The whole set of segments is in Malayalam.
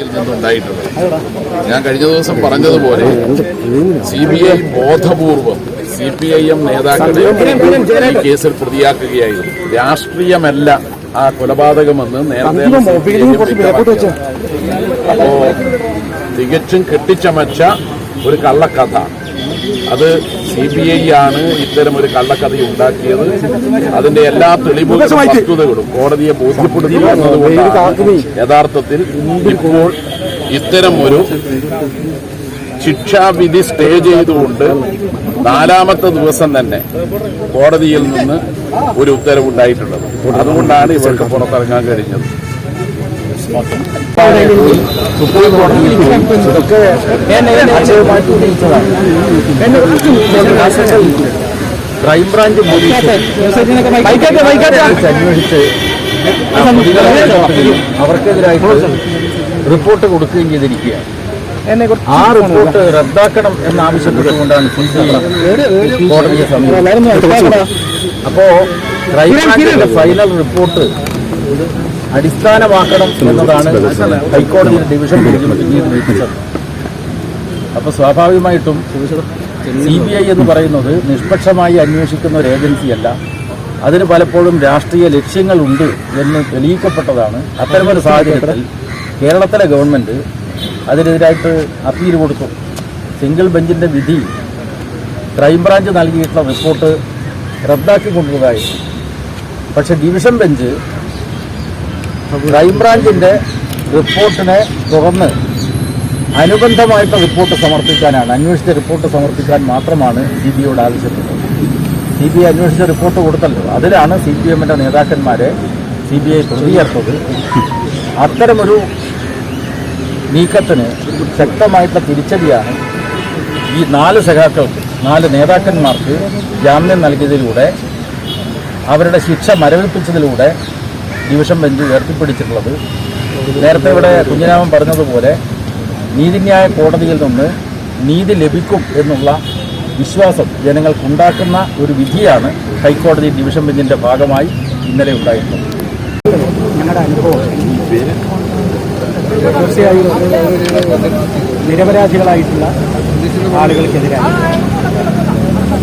നിന്നുണ്ടായിട്ടുള്ളത് ഞാൻ കഴിഞ്ഞ ദിവസം പറഞ്ഞതുപോലെ സി ബി ഐ ബോധപൂർവം സി പി ഐ എം നേതാക്കളെ ഈ കേസിൽ പ്രതിയാക്കുകയായിരുന്നു. രാഷ്ട്രീയമല്ല ആ കൊലപാതകമെന്ന് നേരത്തെ അപ്പോ തികച്ചും കെട്ടിച്ചമച്ച ഒരു കള്ളക്കഥ. അത് സി ബി ഐ ആണ് ഇത്തരം ഒരു കള്ളക്കഥ ഉണ്ടാക്കിയത്. അതിന്റെ എല്ലാ തെളിവുകളും വസ്തുതകളും കോടതിയെ ബോധ്യപ്പെടുത്തുക എന്നതുകൊണ്ടാണ് യഥാർത്ഥത്തിൽ ഇപ്പോൾ ഇത്തരം ഒരു ശിക്ഷാവിധി സ്റ്റേ ചെയ്തുകൊണ്ട് നാലാമത്തെ ദിവസം തന്നെ കോടതിയിൽ നിന്ന് ഒരു ഉത്തരവുണ്ടായിട്ടുള്ളത്. അതുകൊണ്ടാണ് ഇവർക്ക് പുറത്തിറങ്ങാൻ കഴിഞ്ഞത്. സുപ്രീം ക്രൈംബ്രാഞ്ച് പോലീസ് റിപ്പോർട്ട് കൊടുക്കുകയും ചെയ്തിരിക്കുകയാണ് ആ റിപ്പോർട്ട് റദ്ദാക്കണം എന്നാവശ്യപ്പെട്ടുകൊണ്ടാണ് കോടതിയെ സമീപിച്ചത് അപ്പോ ക്രൈംബ്രാഞ്ചിന്റെ ഫൈനൽ റിപ്പോർട്ട് അടിസ്ഥാനമാക്കണം എന്നതാണ് ഹൈക്കോടതി ഡിവിഷൻ ബെഞ്ച് അപ്പൊ സ്വാഭാവികമായിട്ടും സി ബി ഐ എന്ന് പറയുന്നത് നിഷ്പക്ഷമായി അന്വേഷിക്കുന്ന ഒരു ഏജൻസിയല്ല. അതിന് പലപ്പോഴും രാഷ്ട്രീയ ലക്ഷ്യങ്ങളുണ്ട് എന്ന് തെളിയിക്കപ്പെട്ടതാണ്. അത്തരമൊരു സാഹചര്യത്തിൽ കേരളത്തിലെ ഗവൺമെന്റ് അതിനെതിരായിട്ട് അപ്പീൽ കൊടുത്തു. സിംഗിൾ ബെഞ്ചിന്റെ വിധി ക്രൈംബ്രാഞ്ച് നൽകിയിട്ടുള്ള റിപ്പോർട്ട് റദ്ദാക്കിക്കൊണ്ടതായി പക്ഷേ ഡിവിഷൻ ബെഞ്ച് ക്രൈംബ്രാഞ്ചിന്റെ റിപ്പോർട്ടിനെ തുടർന്ന് അനുബന്ധമായിട്ട് റിപ്പോർട്ട് സമർപ്പിക്കാനാണ് അന്വേഷിച്ച റിപ്പോർട്ട് സമർപ്പിക്കാൻ മാത്രമാണ് സി ബി ഐയോട് ആവശ്യപ്പെട്ടത്. സി ബി ഐ അന്വേഷിച്ച റിപ്പോർട്ട് കൊടുത്തല്ലോ. അതിലാണ് സി പി എമ്മിന്റെ നേതാക്കന്മാരെ സി ബി ഐ പ്രതിയേർത്തത് അത്തരമൊരു നീക്കത്തിന് ശക്തമായിട്ടുള്ള തിരിച്ചടിയാണ് ഈ നാല് സഖാക്കൾക്ക് നാല് നേതാക്കന്മാർക്ക് ജാമ്യം നൽകിയതിലൂടെ അവരുടെ ശിക്ഷ മരവിപ്പിച്ചതിലൂടെ ഡിവിഷൻ ബെഞ്ച് ഉയർത്തിപ്പിടിച്ചിട്ടുള്ളത്. നേരത്തെ ഇവിടെ കുഞ്ഞിരാമൻ പറഞ്ഞതുപോലെ നീതിന്യായ കോടതിയിൽ നിന്ന് നീതി ലഭിക്കും എന്നുള്ള വിശ്വാസം ജനങ്ങൾക്കുണ്ടാക്കുന്ന ഒരു വിധിയാണ് ഹൈക്കോടതി ഡിവിഷൻ ബെഞ്ചിന്റെ ഭാഗമായി ഇന്നലെ ഉണ്ടായിട്ടുള്ളത് തീർച്ചയായും നിരപരാധികളായിട്ടുള്ള ആളുകൾക്കെതിരായി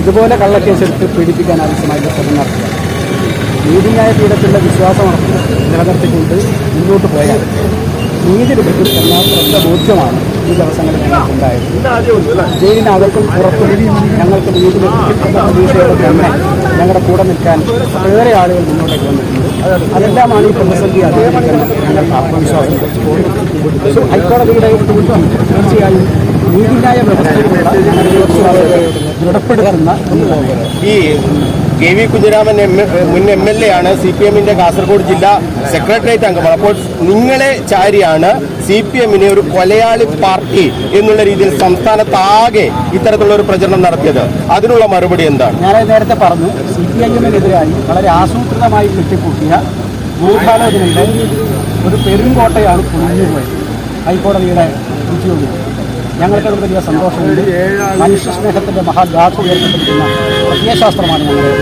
ഇതുപോലെ കള്ളക്കേസെടുത്ത് പീഡിപ്പിക്കാൻ ആവശ്യമായിട്ടുള്ള ശ്രമം നടത്തുക. നീതിന്യായ പീഠത്തിന്റെ വിശ്വാസം നിലനിർത്തിക്കൊണ്ട് മുന്നോട്ട് പോയാൽ നീതി ലഭിക്കും എന്ന പ്രശ്ന ബോധ്യമാണ് ഈ ദിവസങ്ങളിൽ ഞങ്ങൾക്കുണ്ടായത്. ജയിലിനകത്തും പുറത്തും ഞങ്ങൾക്ക് നീതി ലഭിക്കും എന്ന പ്രതീക്ഷയോടെ തന്നെ ഞങ്ങളുടെ കൂടെ നിൽക്കാൻ ഏറെ ആളുകൾ മുന്നോട്ടേക്ക് വന്നിട്ടുണ്ട്. അതെല്ലാമാണ് ഈ പ്രതിസന്ധി അതിജീവിക്കാൻ ഞങ്ങൾ ആത്മവിശ്വാസം ഹൈക്കോടതിയുടെ തീർച്ചയായും നീതിന്യായ വ്യവസ്ഥയിലുള്ള ദൃഢപ്പെടുത്തുന്ന ഈ കെ വി കുഞ്ഞിരാമൻ എം മുൻ എം എൽ എ ആണ്. സി പി എമ്മിന്റെ കാസർഗോഡ് ജില്ലാ സെക്രട്ടേറിയറ്റ് അംഗമാണ് അപ്പോൾ നിങ്ങളെ ചാരിയാണ് സി പി എമ്മിനെ ഒരു കൊലയാളി പാർട്ടി എന്നുള്ള രീതിയിൽ സംസ്ഥാനത്താകെ ഇത്തരത്തിലുള്ള ഒരു പ്രചരണം നടത്തിയത്. അതിനുള്ള മറുപടി എന്താണ്? ഞാൻ നേരത്തെ പറഞ്ഞു. സി പി എമ്മിനെതിരായി വളരെ ആസൂത്രിതമായി കെട്ടിക്കൂട്ടിയ ഗൂഢാലോചനയുടെ ഒരു പെരുങ്കോട്ടയാണ് പൊളിഞ്ഞുപോയത് ഹൈക്കോടതിയുടെ ഉദ്യോഗി ഞങ്ങൾക്കത് വലിയ സന്തോഷമുണ്ട്. മനുഷ്യ സ്നേഹത്തിന്റെ മഹാഗാഥ ഉയർത്തിപ്പിടിക്കുന്ന പ്രത്യയശാസ്ത്രമാണ് ഞങ്ങളുടെ